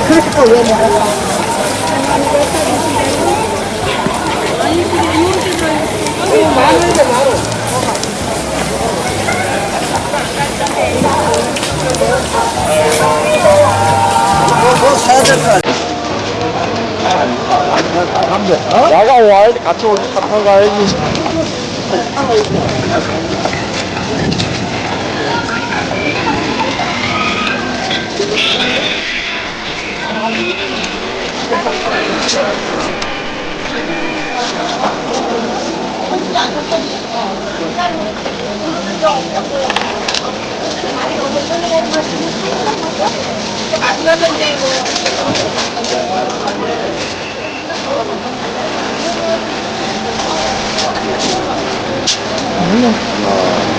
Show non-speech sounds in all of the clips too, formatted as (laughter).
그렇게 또왜 먹어? 나가 와야지 같이 오지 타고 가야지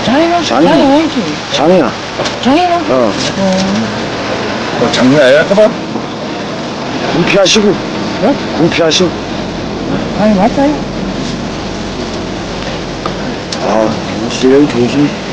장이가 장이가. 장이지. 장이야 장이가 어 어, 장난이야? 해봐. 군피하시고 네? 군피하시고 아니 맞아요. 아 실력이 좋으시네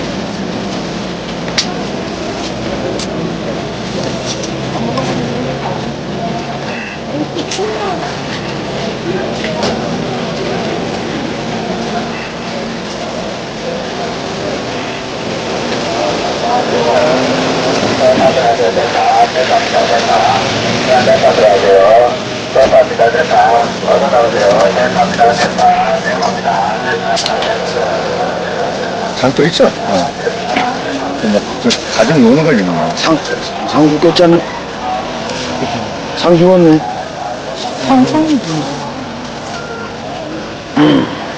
장또 있어. 어. 근데 그 가정 노는 걸 있는 거야. 상, 상 죽겠잖아 상 죽었네 상상이지.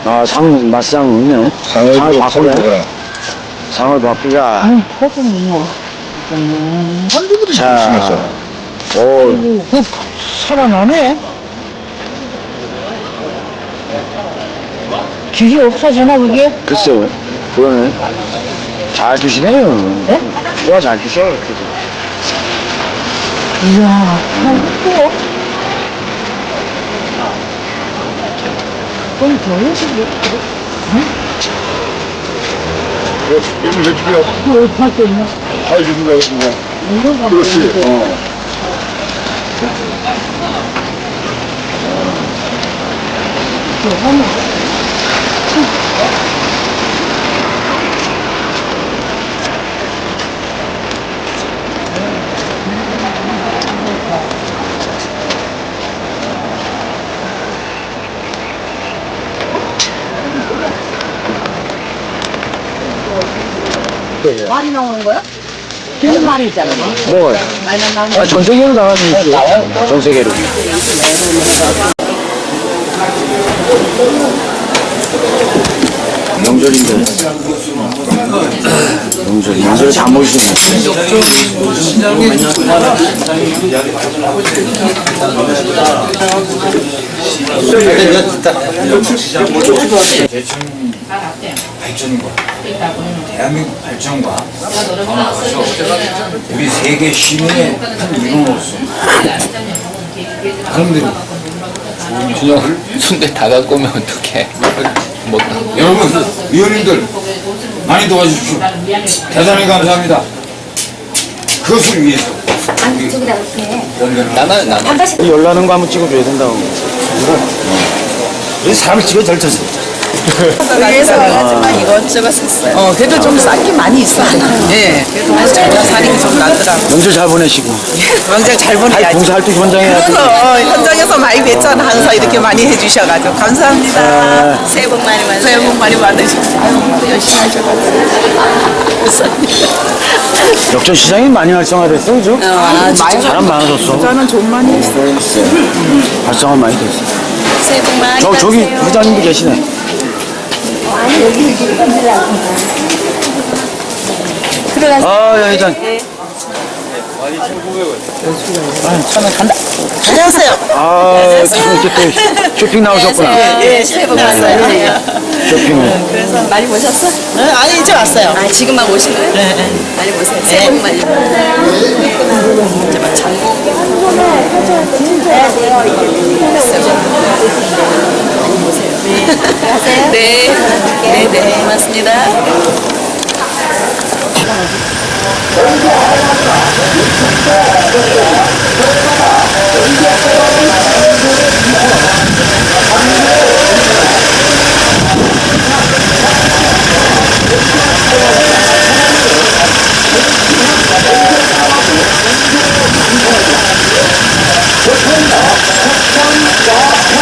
아상 맛상 없네 상을 상을 바꾸래. 바꾸래 상을 바꾸자 아니 소금이요. 한두부터 자. 심했어. 오 그 살아나네. 길이 없어지나 그게? 글쎄요 그러네 잘 드시네요 네? 누가 잘 드셔 그래도. 이야, 또. 그럼 저녁이 이거 왜 죽여? 그 어떡할 때 있나? 다 죽인다, 그거. 이런 거 그렇지. 어. 하면 말이 나오는 거야? 무슨 말이잖아. 뭐가요? 아, 전 세계로 나가는 있죠. 전 세계로. 명절인데. 명절, 명절에 다 모이시네. 발전과 대한민국 발전과 더불어서 우리 세계 시민의 한 일원으로서 여러분들이 준영 순대 다 갖고 오면 어떡해. 먹다. 여러분 의원님들 많이 도와주십시오. 대단히 감사합니다. 그것을 위해서 우리 연결을 나는 나는 열나는 거 한번 찍어줘야 된다고. 이 사람을 집에 덜 쳤어. 위에서 하지만 이것저것 샀어요. 어, 그래도 좀 싼 게 많이 있어. 예. 그래도 잘 사는 게 좀 낫더라고. 명절 잘 보내시고. (laughs) 명절 잘할 보내야지. 봉사활동 현장에 그래서 어, 현장에서 많이 뵀잖아. 항상 이렇게 많이 해주셔가지고. 감사합니다. 새해 복 많이 받으세요. 새해 복 많이 받으시고. 아유, 열심히 하셔가지고. 감사합니다. 역전 시장이 많이 활성화됐어, 그죠? 아, 진짜. 사람 많아졌어. 저는 좀 많이 했어요. 활성화 많이 됐어. 새해 복 많이 저, 저기 받으세요. 부장님도 계시네. 아, 야, 일단. 안녕하세요. 아, 참 이렇게 또 쇼핑 나오셨구나. 예, 새해 복 많이 받으세요. 쇼핑을. 그래서 많이 보셨어? 아니, 이제 왔어요. 아, 지금 막 오신 거예요? 네, 네. 많이 보세요. 새해 복 많이 이제 막장 감사합니다.